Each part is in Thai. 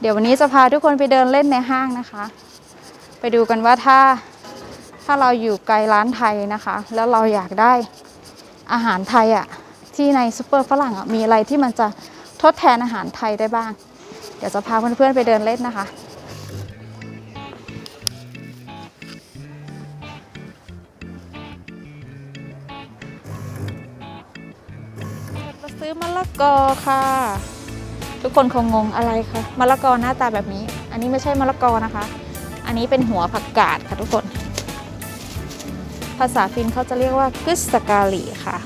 เดี๋ยววันนี้จะพาทุกคนไปเดินเล่นในห้างนะคะ ไปดูกันว่าถ้าถ้าเราอยู่ไกลร้านไทยนะคะ แล้วเราอยากได้อาหารไทยอะที่ในซูเปอร์ฝรั่งอะมีอะไรที่มันจะทดแทนอาหารไทยได้บ้าง เดี๋ยวจะพาเพื่อนๆไปเดินเล่นนะคะซื้อมะละกอค่ะ ทุกคนคงงงอะไรคะมะละกอหน้าตาแบบนี้ อันนี้ไม่ใช่มะละกอนะคะ อันนี้เป็นหัวผักกาดค่ะทุกคน ภาษาฟินเขาจะเรียกว่ากึสสกาลีค่ะ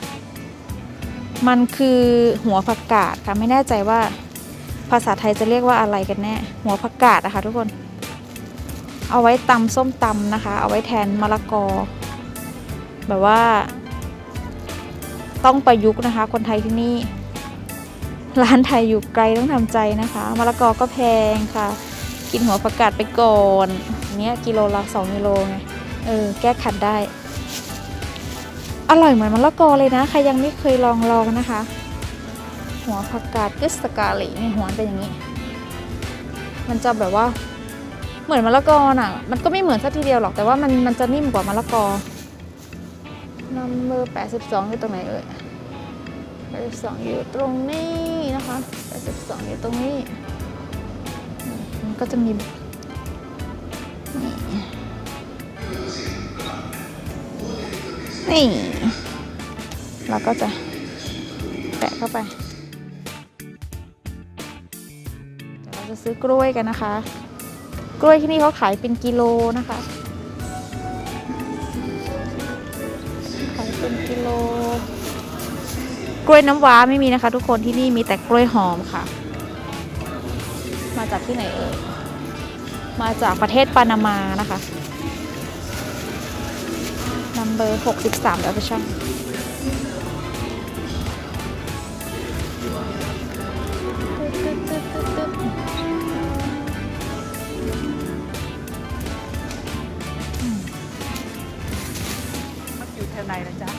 มันคือหัวผักกาดค่ะไม่แน่ใจว่าภาษาไทยจะเรียกว่าอะไรกันแน่ หัวผักกาดนะคะทุกคน เอาไว้ตำส้มตำนะคะ เอาไว้แทนมะละกอ แบบว่า ต้องประยุกต์นะคะ คนไทยที่นี่ ร้านไทยอยู่ไกลต้องทำใจนะคะมะละกอก็แพงค่ะ กินหัวผักกาดไปก่อนเนี้ยกิโลละ2กิโลไงเออแก้ขัดได้ อร่อยเหมือนมะละกอเลยนะ ใครยังไม่เคยลองลองนะคะ หัวผักกาดกึสกาลีในหัวเป็นอย่างนี้ มันจะแบบว่าเหมือนมะละกอน่ะ มันก็ไม่เหมือนสักทีเดียวหรอกแต่ว่ามันมันจะนิ่มกว่ามะละกอนัมเบอร์82อยู่ตรงไหนเอ่ย 82 อยู่ตรงนี้นะคะ82 อยู่ตรงนี้มันก็จะมีนี่นี่เราก็จะแปะเข้าไปเราจะซื้อกล้วยกันนะคะ กล้วยที่นี่เขาขายเป็นกิโลนะคะ ขายเป็นกิโล กล้วยน้ำว้าไม่มีนะคะ ทุกคนที่นี่มีแต่กล้วยหอมค่ะ มาจากที่ไหนเอ่ยมาจากประเทศปานามานะคะนัมเบอร์63แล้วไปช่างอืมอยู่แถวไหนนะจ๊ะ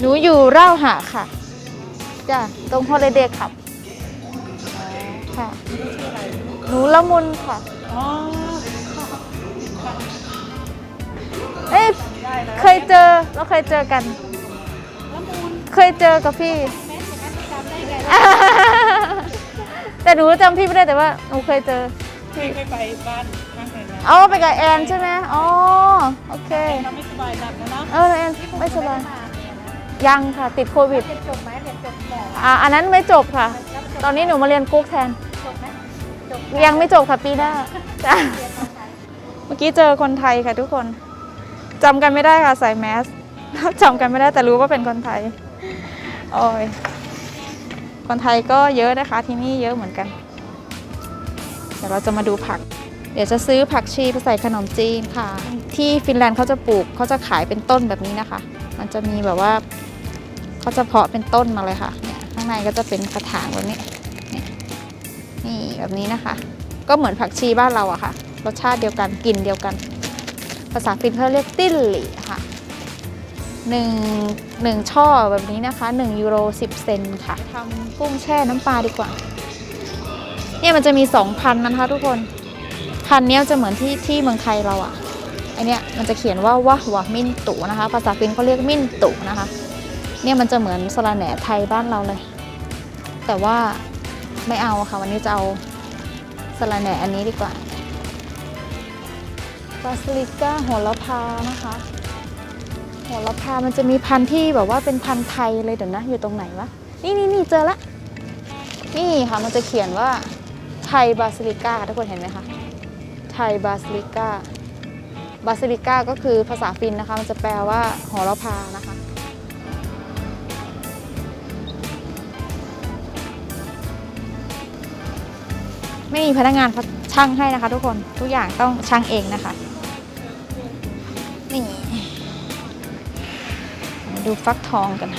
หนูอยู่เร่าหะค่ะ จ้ะตรงฮอลเดย์ขับค่ะ หนูละมุนค่ะ อ๋อเอ้ยได้เลยเคยเจอเราเคยเจอกัน ละมุนเคยเจอกับพี่ แม่อย่างนั้นจำได้ไงแต่หนูจำพี่ไม่ได้แต่ว่าหนูเคยเจอพี่เคยไปบ้านข้างไหนนะเอาไปกับแอนใช่ไหมอ๋อ โอเค เราไม่สบายหนักนะเนาะ เออแอนไม่สบาย ยังค่ะติดโควิด เรียนจบไหมเรียนจบหมออ่าอันนั้นไม่จบค่ะตอนนี้หนูมาเรียนกุ๊กแทน จบไหมจบยังไม่จบค่ะปีหน้าจ้ะเมื่อกี้เจอคนไทยค่ะทุกคนจำกันไม่ได้ค่ะใส่แมส จำกันไม่ได้แต่รู้ว่าเป็นคนไทยโอ้ยคนไทยก็เยอะนะคะที่นี่เยอะเหมือนกัน เดี๋ยวเราจะมาดูผัก เดี๋ยวจะซื้อผักชีไปใส่ขนมจีนค่ะ ที่ฟินแลนด์เขาจะปลูกเขาจะขายเป็นต้นแบบนี้นะคะ มันจะมีแบบว่า เขาจะเพาะเป็นต้นมาเลยค่ะ ข้างในก็จะเป็นกระถางแบบนี้ นี่แบบนี้นะคะ ก็เหมือนผักชีบ้านเราอะค่ะ รสชาติเดียวกันกลิ่นเดียวกัน ภาษาฟินเขาเรียกติ้นหลี่ค่ะหนึ่งหนึ่งช่อแบบนี้นะคะ 1 ยูโร 10 เซนค่ะทำกุ้งแช่น้ำปลาดีกว่า เนี่ยมันจะมี 2 พันนะคะทุกคน พันเนี้ยจะเหมือนที่ที่เมืองไทยเราอะอันเนี้ยมันจะเขียนว่าวะวะมินตุนะคะ ภาษาฟินเขาเรียกมินตุนะคะ เนี่ยมันจะเหมือนสละแหน่ไทยบ้านเราเลย แต่ว่าไม่เอาค่ะวันนี้จะเอาสลัแหน่อันนี้ดีกว่าบาซิลิก้าโหระพานะคะโหระพามันจะมีพันธุ์ที่แบบว่าเป็นพันธุ์ไทยเลยเดี๋ยวนะ อยู่ตรงไหนวะ นี่นี่นี่เจอละ นี่ค่ะมันจะเขียนว่าไทยบาซิลิก้าทุกคนเห็นไหมคะไทยบาซิลิก้าบาซิลิก้าก็คือภาษาฟินนะคะ มันจะแปลว่าโหระพานะคะ ไม่มีพนักงานช่างให้นะคะ ทุกคนทุกอย่างต้องช่างเองนะคะ นี่ ดูฟักทองกัน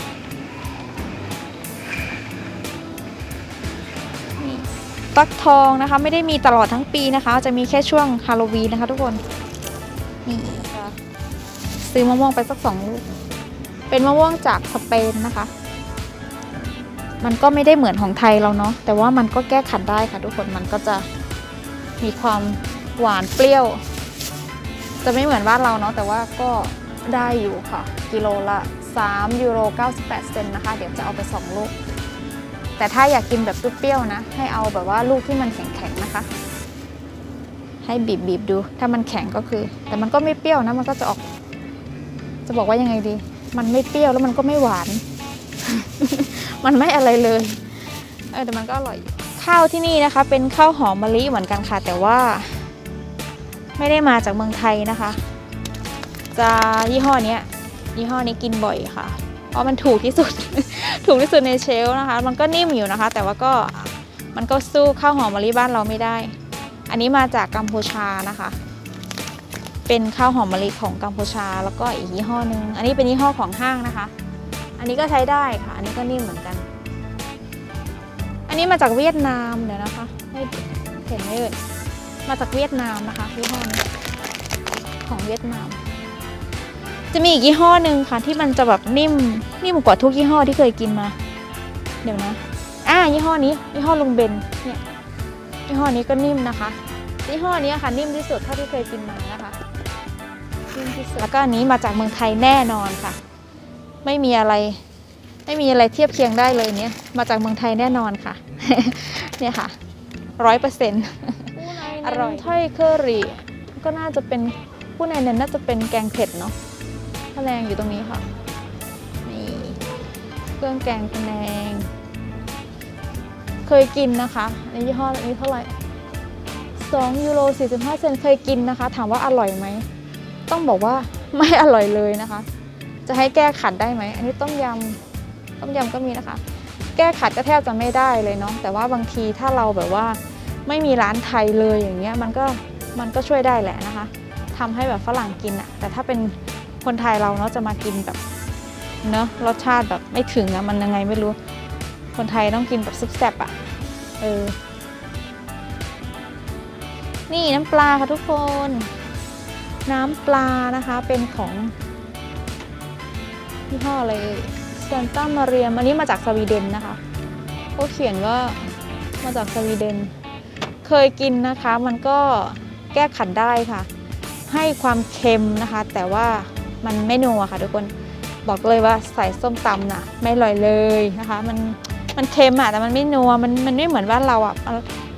ฟักทองนะคะ ไม่ได้มีตลอดทั้งปีนะคะ จะมีแค่ช่วงฮาโลวีนนะคะ ทุกคนนี่ซื้อมะม่วงไปสักสองลูกเป็นมะม่วงจากสเปนนะคะ มันก็ไม่ได้เหมือนของไทยเราเนาะแต่ว่ามันก็แก้ขัดได้ค่ะทุกคนมันก็จะมีความหวานเปรี้ยว จะไม่เหมือนบ้านเราเนาะแต่ว่าก็ได้อยู่ค่ะ กิโลละ3ยูโร98 เซนนะคะ เดี๋ยวจะเอาไป 2 ลูก แต่ถ้าอยากกินแบบเปรี้ยวนะ ให้เอาแบบว่าลูกที่มันแข็งๆนะคะ ให้บีบๆดู ถ้ามันแข็งก็คือ แต่มันก็ไม่เปรี้ยวนะ มันก็จะออก จะบอกว่ายังไงดี มันไม่เปรี้ยวแล้วมันก็ไม่หวาน มันไม่อะไรเลยเออแต่มันก็อร่อยข้าวที่นี่นะคะ เป็นข้าวหอมมะลิเหมือนกันค่ะ แต่ว่า ไม่ได้มาจากเมืองไทยนะคะ จะยี่ห้อนี้ยี่ห้อนี้กินบ่อยค่ะ เพราะมันถูกที่สุด ถูกที่สุดในเชลนะคะ มันก็นิ่มอยู่นะคะ แต่ว่าก็มันก็สู้ข้าวหอมมะลิบ้านเราไม่ได้ อันนี้มาจากกัมพูชานะคะ เป็นข้าวหอมมะลิของกัมพูชา แล้วก็อีกยี่ห้อหนึ่งอันนี้เป็นยี่ห้อของห้างนะคะ อันนี้ก็ใช้ได้ค่ะ อันนี้ก็นิ่มเหมือนกัน อันนี้มาจากเวียดนามเดี๋ยวนะคะให้เห็นไหมเอ่ยมาจากเวียดนามนะคะยี่ห้อนี้ของเวียดนาม จะมีอีกยี่ห้อหนึ่งค่ะ ที่มันจะแบบนิ่มนิ่มกว่าทุกยี่ห้อที่เคยกินมา เดี๋ยวนะอ่ายี่ห้อนี้ยี่ห้อลุงเบนเนี่ยยี่ห้อนี้ก็นิ่มนะคะยี่ห้อนี้ค่ะนิ่มที่สุดเท่าที่เคยกินมานะคะนิ่มที่สุดแล้วก็อันนี้มาจากเมืองไทยแน่นอนค่ะ ไม่มีอะไร ไม่มีอะไรเทียบเคียงได้เลยเนี่ย มาจากเมืองไทยแน่นอนค่ะ เนี่ยค่ะร้อยเปอร์เซ็นต์อร่อยถ้อยเคอรี่ก็น่าจะเป็นผู้ในนั้นน่าจะเป็นแกงเผ็ดเนาะพะแนงอยู่ตรงนี้ค่ะนี่เครื่องแกงพะแนง เคยกินนะคะในยี่ห้อนี้เท่าไหร่2ยูโร45 เซนเคยกินนะคะ ถามว่าอร่อยไหม ต้องบอกว่าไม่อร่อยเลยนะคะ จะให้แก้ขัดได้ไหม อันนี้ต้มยำต้มยำก็มีนะคะ แก้ขัดก็แทบจะไม่ได้เลยเนาะแต่ว่าบางทีถ้าเราแบบว่าไม่มีร้านไทยเลยอย่างเงี้ยมันก็มันก็ช่วยได้แหละนะคะทำให้แบบฝรั่งกินอะแต่ถ้าเป็นคนไทยเราเนาะจะมากินแบบเนาะรสชาติแบบไม่ถึงอะมันยังไงไม่รู้ คนไทยต้องกินแบบซุปแซ่บอะเออนี่น้ำปลาค่ะทุกคน น้ำปลานะคะเป็นของ ยี่ห้ออะไรเซนต้ามาเรียมอันนี้มาจากสวีเดนนะคะเขาเขียนว่ามาจากสวีเดน เคยกินนะคะ มันก็แก้ขัดได้ค่ะ ให้ความเค็มนะคะ แต่ว่ามันไม่นัวค่ะทุกคนบอกเลยว่าใส่ส้มตำน่ะไม่อร่อยเลยนะคะ มันมันเค็มอะแต่มันไม่นัวมันมันไม่เหมือนบ้านเราอะ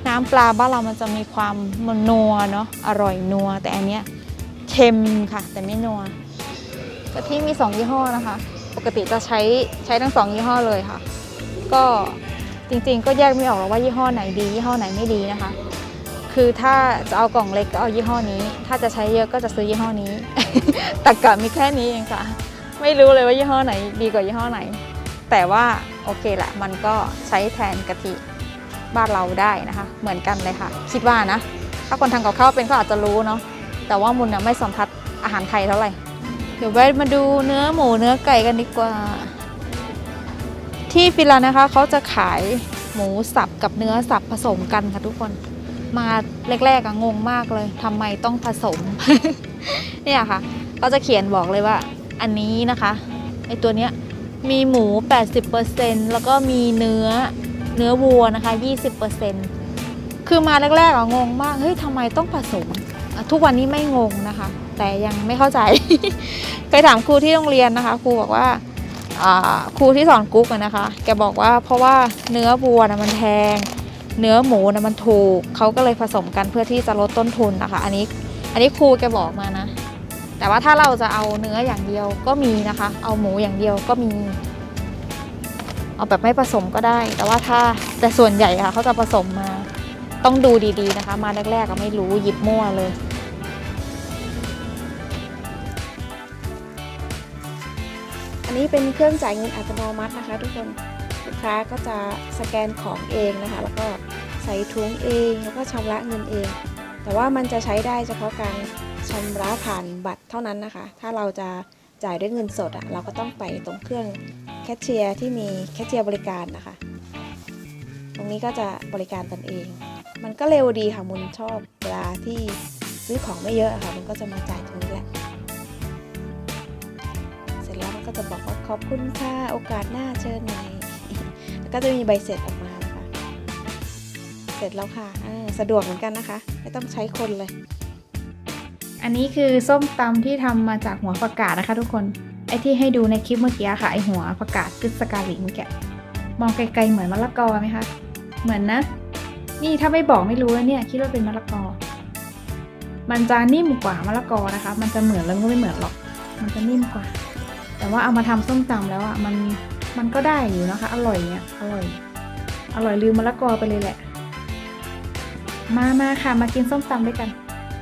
น้ำปลาบ้านเรามันจะมีความมันนัวเนาะอร่อยนัวแต่อันเนี้ยเค็มค่ะ แต่ไม่นัว กะทิมี 2 ยี่ห้อนะคะ ปกติจะใช้ใช้ทั้งสองยี่ห้อเลยค่ะ ก็จริงๆ ก็แยกไม่ออกหรอกว่ายี่ห้อไหนดียี่ห้อไหนไม่ดีนะคะ คือถ้าจะเอากล่องเล็กก็เอายี่ห้อนี้ ถ้าจะใช้เยอะก็จะซื้อยี่ห้อนี้ตักกะมีแค่นี้เองค่ะ ไม่รู้เลยว่ายี่ห้อไหนดีกว่ายี่ห้อไหน แต่ว่าโอเคแหละมันก็ใช้แทนกะทิบ้านเราได้นะคะ เหมือนกันเลยค่ะ คิดว่านะ ถ้าคนทำกับข้าวเป็นก็อาจจะรู้เนาะแต่ว่ามุนน่ะไม่สัมผัสอาหารไทยเท่าไหร่ เดี๋ยวแวะมาดูเนื้อหมูเนื้อไก่กันดีกว่า ที่ฟิลนด์นะคะเขาจะขายหมูสับกับเนื้อสับผสมกันค่ะทุกคน มาแรกๆอะงงมากเลยทำไมต้องผสม เนี่ยค่ะเขาจะเขียนบอกเลยว่า อันนี้นะคะไอตัวเนี้ยมีหมู 80%แล้วก็มีเนื้อเนื้อวัวนะคะ 20%คือมาแรกๆอะงงมากเฮ้ยทำไมต้องผสม ทุกวันนี้ไม่งงนะคะ แต่ยังไม่เข้าใจ เคยถามครูที่โรงเรียนนะคะ ครูบอกว่าครูที่สอนกุ๊กนะคะ แกบอกว่าเพราะว่าเนื้อวัวนะมันแพง เนื้อหมูนะมันถูก เขาก็เลยผสมกันเพื่อที่จะลดต้นทุนนะคะ อันนี้อันนี้ครูแกบอกมานะ แต่ว่าถ้าเราจะเอาเนื้ออย่างเดียวก็มีนะคะ เอาหมูอย่างเดียวก็มี เอาแบบไม่ผสมก็ได้ แต่ว่าถ้าแต่ส่วนใหญ่ค่ะเขาจะผสมมา ต้องดูดีๆนะคะ มาแรกๆก็ไม่รู้หยิบมั่วเลย นี้เป็นเครื่องจ่ายเงินอัตโนมัตินะคะ ทุกคนลูกค้าก็จะสแกนของเองนะคะ แล้วก็ใส่ถุงเองแล้วก็ชำระเงินเอง แต่ว่ามันจะใช้ได้เฉพาะการชำระผ่านบัตรเท่านั้นนะคะ ถ้าเราจะจ่ายด้วยเงินสดอะเราก็ต้องไปตรงเครื่องแคชเชียร์ที่มีแคชเชียร์บริการนะคะ ตรงนี้ก็จะบริการตนเอง มันก็เร็วดีค่ะมุนชอบเวลาที่ซื้อของไม่เยอะอะค่ะ มันก็จะมาจ่ายตรงนี้แหละ ก็จะบอกว่าขอบคุณค่ะ โอกาสหน้าเชิญใหม่แล้วก็จะมีใบเสร็จออกมานะคะ เสร็จแล้วค่ะสะดวกเหมือนกันนะคะ ไม่ต้องใช้คนเลย อันนี้คือส้มตำที่ทำมาจากหัวผักกาดนะคะทุกคน ไอที่ให้ดูในคลิปเมื่อกี้ค่ะไอหัวผักกาดกึศกาลิเมื่อกี้มองไกลๆเหมือนมะละกอไหมคะ เหมือนนะ นี่ถ้าไม่บอกไม่รู้นะเนี่ย คิดว่าเป็นมะละกอ มันจะนิ่มกว่ามะละกอนะคะ มันจะเหมือนแล้วก็ไม่เหมือนหรอก มันจะนิ่มกว่า แต่ว่าเอามาทำส้มตำแล้วอะมันมันก็ได้อยู่นะคะ อร่อยเนี่ยอร่อย อร่อยลืมมะละกอไปเลยแหละ มามาค่ะ มากินส้มตำด้วยกัน